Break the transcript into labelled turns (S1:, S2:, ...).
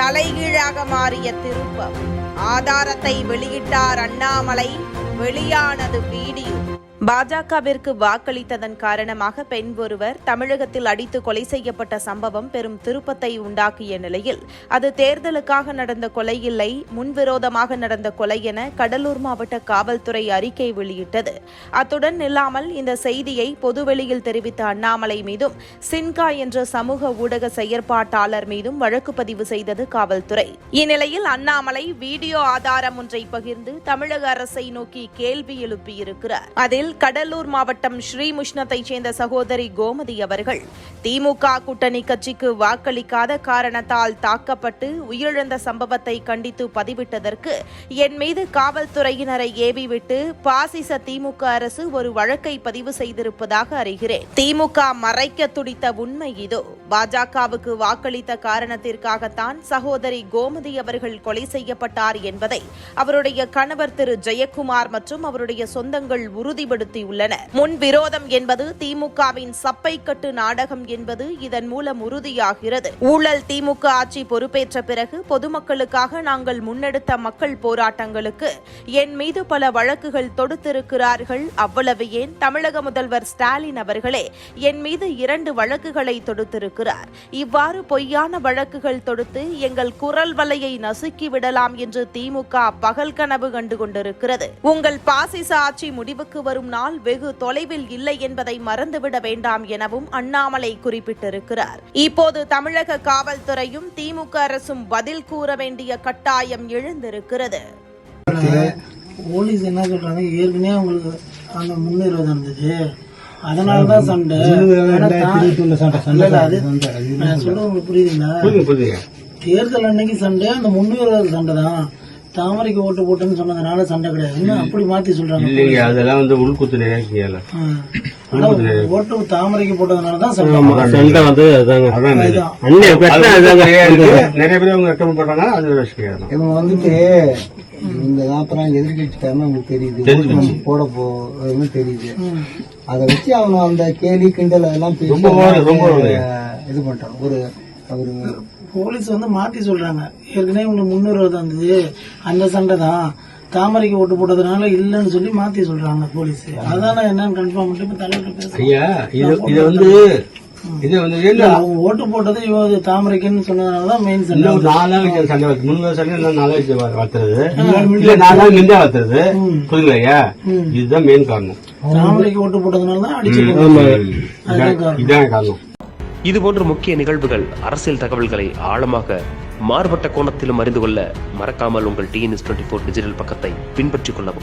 S1: தலைகீழாக மாறிய திருப்பம். ஆதாரத்தை வெளியிட்டார் அண்ணாமலை வெளியானது வீடியோ. பாஜகவிற்கு வாக்களித்ததன் காரணமாக பெண் ஒருவர் தமிழகத்தில் அடித்து கொலை செய்யப்பட்ட சம்பவம் பெரும் திருப்பத்தை உண்டாக்கிய நிலையில் அது தேர்தலுக்காக நடந்த கொலை இல்லை முன்விரோதமாக நடந்த கொலை என கடலூர் மாவட்ட காவல்துறை அறிக்கை வெளியிட்டது. அத்துடன் இல்லாமல் இந்த செய்தியை பொதுவெளியில் தெரிவித்த அண்ணாமலை மீதும் சின்கா என்ற சமூக ஊடக செயற்பாட்டாளர் மீதும் வழக்கு பதிவு செய்தது காவல்துறை. இந்நிலையில் அண்ணாமலை வீடியோ ஆதாரம் ஒன்றை பகிர்ந்து தமிழக அரசை நோக்கி கேள்வி எழுப்பியிருக்கிறார். அதில் கடலூர் மாவட்டம் ஸ்ரீமுஷ்ணத்தைச் சேர்ந்த சகோதரி கோமதி அவர்கள் திமுக கூட்டணி கட்சிக்கு வாக்களிக்காத காரணத்தால் தாக்கப்பட்டு உயிரிழந்த சம்பவத்தை கண்டித்து பதிவிட்டதற்கு என் மீது காவல்துறையினரை ஏவிவிட்டு பாசிச திமுக அரசு ஒரு வழக்கை பதிவு செய்திருப்பதாக அறிகிறேன். திமுக மறைக்க துடித்த உண்மை இதோ. பாஜகவுக்கு வாக்களித்த காரணத்திற்காகத்தான் சகோதரி கோமதி அவர்கள் கொலை செய்யப்பட்டார் என்பதை அவருடைய கணவர் திரு ஜெயக்குமார் மற்றும் அவருடைய சொந்தங்கள் உறுதிப்படுத்தியுள்ளனர். முன் விரோதம் என்பது திமுகவின் சப்பைக்கட்டு நாடகம் என்பது இதன் மூலம் உறுதியாகிறது. ஊழல் திமுக ஆட்சி பொறுப்பேற்ற பிறகு பொதுமக்களுக்காக நாங்கள் முன்னெடுத்த மக்கள் போராட்டங்களுக்கு என் மீது பல வழக்குகள் தொடுத்திருக்கிறார்கள். அவ்வளவு ஏன்? தமிழக முதல்வர் ஸ்டாலின் அவர்களே என் மீது இரண்டு வழக்குகளை தொடுத்திருக்கிறார். இவ்வாறு பொய்யான வழக்குகள் தொடுத்து எங்கள் குரல் வலையை நசுக்கி விடலாம் என்று திமுக பகல் கனவு கண்டு கொண்டிருக்கிறது. உங்கள் பாசிச ஆட்சி முடிவுக்கு வரும் நாள் வெகு தொலைவில் இல்லை என்பதை மறந்துவிட வேண்டாம் எனவும் அண்ணாமலை குறிப்பிட்டிருக்கிறார். இப்போது தமிழக காவல்துறையும் திமுக அரசும் பதில் கூற வேண்டிய கட்டாயம் எழுந்திருக்கிறது.
S2: போலீஸ் என்ன சொல்றாங்க? ஏற்கனவே அவங்களுக்கு அந்த முன்னிறுவதம் இருந்தது அதனால தான் சண்டை. ஆனா தான்- இல்ல, இல்ல, அது நான் சொல்றது உங்களுக்கு புரியுதுங்களா? தேர்தல் அன்னைக்கு சண்டை அந்த முன்னிறுவத சண்டை தான். தாமரைக்கு ஓட்டு போட்டுன்னு சொன்னதுனால சண்டை கிடையாது. இன்னும் அப்படி மாத்தி சொல்றாங்க
S3: இல்லைங்க அதெல்லாம் வந்து உள்குத்து
S2: ஓட்டு தாமரைக்கு போட்டதுனால தான் சண்டை.
S4: சண்டை வந்து அதாங்க.
S3: நிறைய பேர் அவங்க ரெக்கமெண்ட் பண்றாங்க அது
S5: இவங்க வந்துட்டு இந்த அப்புறம் எதிர்கட்சிக்காரன்னு அவங்களுக்கு தெரியுது. போட போன்னு தெரியுது. அதை வச்சு அவங்க அந்த கேலி கிண்டல் அதெல்லாம் பேசி இது பண்றாங்க ஒரு ஒரு
S2: போலீஸ் வந்து மாத்தி சொல்றாங்க. ஏற்கனவே உங்களுக்கு முன்னிறுவதம் இருந்தது அந்த சண்டை தான். தாமரைக்கு ஓட்டு போட்டதுனால இல்லைன்னு சொல்லி மாத்தி சொல்றாங்க போலீஸ். அதான் என்னன்னு கன்ஃபார்ம் பண்ணிட்டு இப்ப தலைவர் பேசுறேன்
S3: ஐயா இது இது வந்து இது வந்து
S2: அவங்க ஓட்டு போட்டது இவங்க தாமரைக்குன்னு சொன்னதுனாலதான் மெயின் சண்டை
S3: நாலு நாள் வச்சு சண்டை வருது மூணு சண்டை நாலு வச்சு வ- வத்துறது. இல்ல நாலு நாள் நின்றா வத்துறது. புரியுங்களா ஐயா? இதுதான் மெயின் காரணம்.
S2: தாமரைக்கு ஓட்டு போட்டதுனால தான் அடிச்சு
S3: இதான் காரணம்.
S6: இதுபோன்ற முக்கிய நிகழ்வுகள் அரசியல் தகவல்களை ஆழமாக மாறுபட்ட கோணத்திலும் அறிந்து கொள்ள மறக்காமல் உங்கள் டிஎன்எஸ் டுவெண்ட்டி ஃபோர் டிஜிட்டல் பக்கத்தை பின்பற்றிக் கொள்ளவும்.